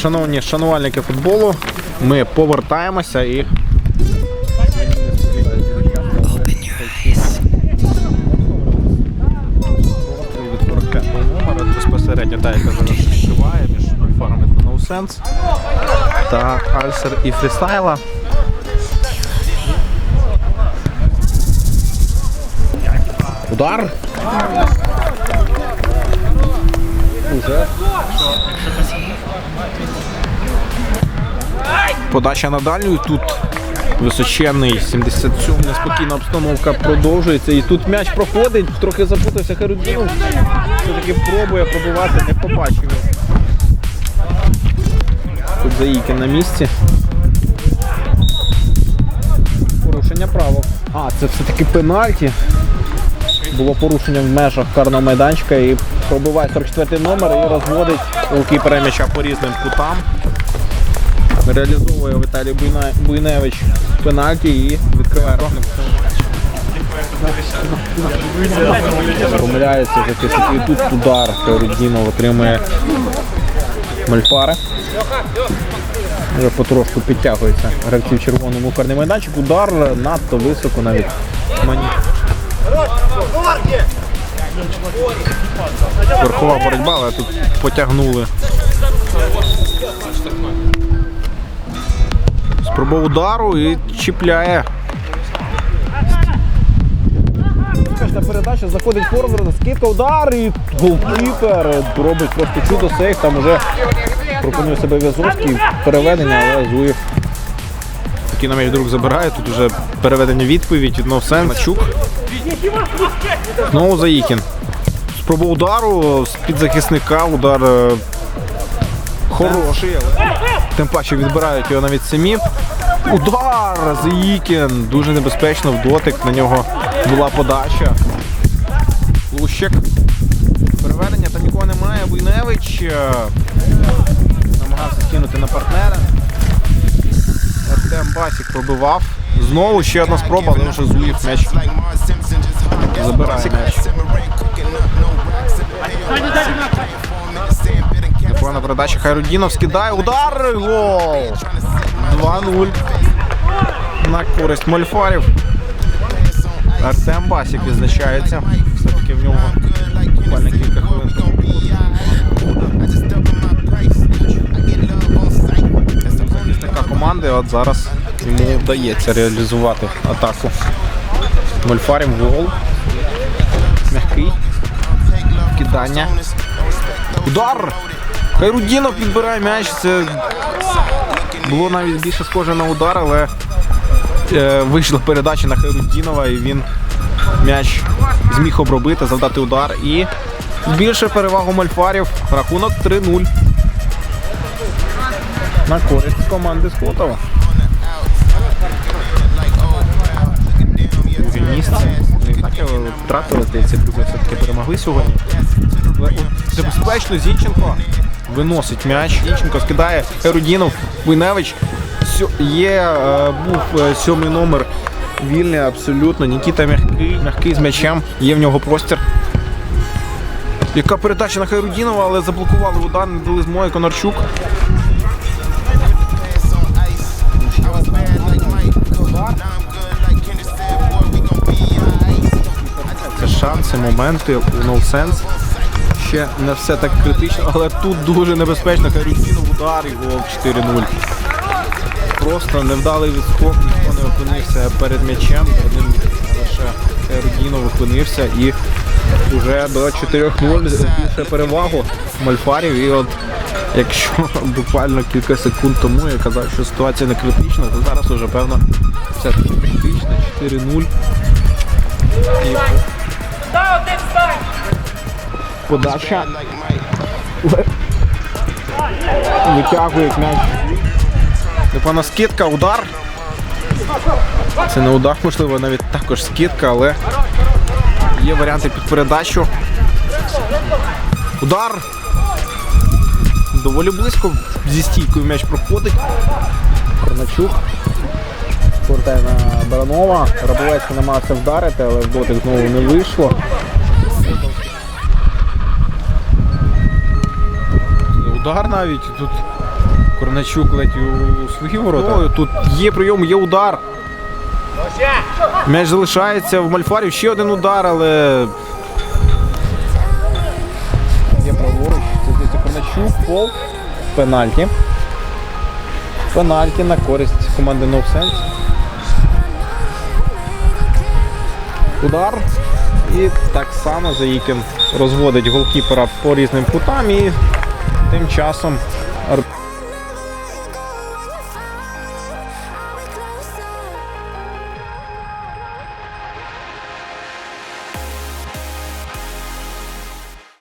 Шановні шанувальники футболу, ми повертаємося і. Від 45 номера безпосередньо та, яка зараз відчуває між фарами No Sense та Альсер і Фрістайла. Удар. Уже. Подача на дальню. Тут височенний 77 неспокійна обстановка продовжується. І тут м'яч проходить, трохи запутався Харудінов. Все-таки пробує пробивати, не побачив. Тут Заїкін на місці. Порушення правил. А, це все-таки пенальті. Було порушення в межах карного майданчика і пробиває 44 номер і розводить голкіпера м'яча по різним кутам. Реалізовує Віталій Буйневич пенальті і відкриває рахунок. Помиляється захисник. І тут удар Рудінов отримує Мальфари. Вже потрошку підтягується гравці в червоному карний майданчик. Удар надто високо навіть. Мані. Верхова боротьба, але тут потягнули. Спроба удару і чіпляє. Кожна передача заходить форвард, скидка, удар і голкіпер робить просто чудо сейф. Там уже пропонує себе В'язовський, переведення, але Зуєв. Такий на м'яч друг забирає, тут вже переведення відповідь від Новсен. Мачук. Знову Заїкін. Спроба удару з-під захисника, удар е, хороший, але тим паче відбирають його навіть самі. Удар! Заїкін! Дуже небезпечно в дотик. На нього була подача. Лущик. Переведення, там нікого немає. Буйневич е, намагався скинути на партнера. Артем Басік пробивав. Знову ще одна спроба, але вже Зуєв м'яч забирає м'яч. Непогана передача. Хайрудінов скидає. Удар! Гол! 2-0. На користь Мольфарів. Артем Басік відзначається. Все-таки в нього буквально кілька хвилин. захисника команди. От зараз йому вдається реалізувати атаку. Мольфарів гол. М'який. Кидання. Удар! Хайрудінов підбирає м'яч. Це було навіть більше схоже на удар, але е, вийшла передача на Хайрудінова і він м'яч зміг обробити, завдати удар і більше перевагу Мальфарів. Рахунок 3-0. На користь команди Скотова. Втратили, здається, друге все-таки перемогли сьогодні. Але от Небезпечно Зінченко виносить м'яч. Зінченко скидає Ерудінов, Буйневич. Є, е, був е, сьомий номер вільний абсолютно. Нікіта м'який, м'який з м'ячем. Є в нього простір. Яка передача на Хайрудінова, але заблокували удар, не дали змоги Конарчук. Це шанси, моменти у No Sense. Ще не все так критично, але тут дуже небезпечно. Харютінов удар і гол 4-0. Просто невдалий відскок, ніхто не опинився перед м'ячем. Один лише Ерудінов опинився і вже до 4-0 більше перевагу Мальфарів. І от якщо буквально кілька секунд тому я казав, що ситуація не критична, то зараз вже певно все таки критична. 4-0. Подача. Витягує м'яч. Непана скидка, удар. Це не удар, можливо, навіть також скидка, але є варіанти під передачу. Удар. Доволі близько зі стійкою м'яч проходить. Корначук. Повертає на Баранова. Рабовецький намагався вдарити, але в дотик знову не вийшло. Удар навіть тут Корначук ледь у свої ворота. Тут є прийом, є удар. М'яч залишається в Мальфарів. Ще один удар, але. Є праворуч. Це здається Корначук, фол. Пенальті. Пенальті на користь команди No Sense. Удар. І так само Заїкін розводить голкіпера по різним кутам і тим часом